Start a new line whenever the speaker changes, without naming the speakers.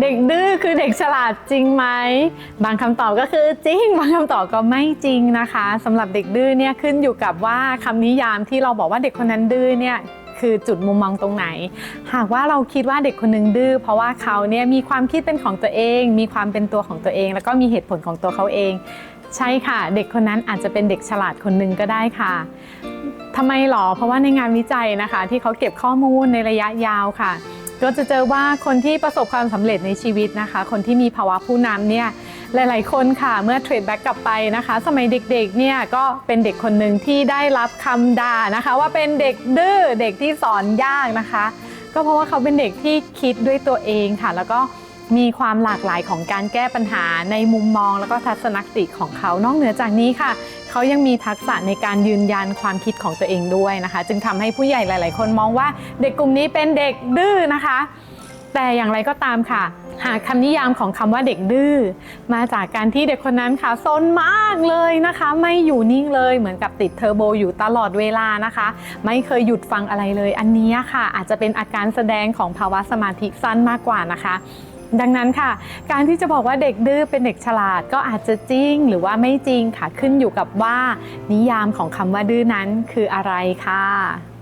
เด็กดื้อคือเด็กฉลาดจริงไหม บางคำตอบก็คือจริง บางคำตอบก็ไม่จริงนะคะสำหรับเด็กดื้อเนี่ยขึ้นอยู่กับว่าคำนิยามที่เราบอกว่าเด็กคนนั้นดื้อเนี่ยคือจุดมุมมองตรงไหน หากว่าเราคิดว่าเด็กคนหนึ่งดื้อเพราะว่าเขาเนี่ยมีความคิดเป็นของตัวเอง มีความเป็นตัวของตัวเอง แล้วก็มีเหตุผลของตัวเขาเอง ใช่ค่ะ เด็กคนนั้นอาจจะเป็นเด็กฉลาดคนหนึ่งก็ได้ค่ะทำไมหรอ เพราะว่าในงานวิจัยนะคะ ที่เขาเก็บข้อมูลในระยะยาวค่ะ ก็จะเจอว่าคนที่ประสบความสำเร็จในชีวิตนะคะ คนที่มีภาวะผู้นำเนี่ยหลาย ๆ คนค่ะเมื่อเทรดแบ็กกลับไปนะคะ สมัยเด็ก ๆ เนี่ยก็เป็นเด็กคนหนึ่งที่ได้รับคำด่านะคะ ว่าเป็นเด็กดื้อเด็กที่สอนยากนะคะ ก็เพราะว่าเขาเป็นเด็กที่คิดด้วยตัวเองค่ะ แล้วก็มีความหลากหลายของการแก้ปัญหาในมุมมอง แล้วก็ทัศนคติของเขานอกเหนือจากนี้ค่ะ เขายังมีทักษะในการยืนยันความคิดของตัวเองด้วยนะคะ จึงทำให้ผู้ใหญ่หลาย ๆ คนมองว่าเด็กกลุ่มนี้เป็นเด็กดื้อนะคะ แต่อย่างไรก็ตามค่ะ หากคำนิยามของคำว่าเด็กดื้อมาจากการที่เด็กคนนั้นค่ะซนมากเลยนะคะ ไม่อยู่นิ่งเลยเหมือนกับติดเทอร์โบอยู่ตลอดเวลานะคะ ไม่เคยหยุดฟังอะไรเลย อันนี้ค่ะ อาจจะเป็นอาการแสดงของภาวะสมาธิสั้นมากกว่านะคะ ดังนั้นค่ะ การที่จะบอกว่าเด็กดื้อเป็นเด็กฉลาดก็อาจจะจริง หรือว่าไม่จริงค่ะขึ้นอยู่กับว่า นิยามของคำว่าดื้อนั้นคืออะไรค่ะ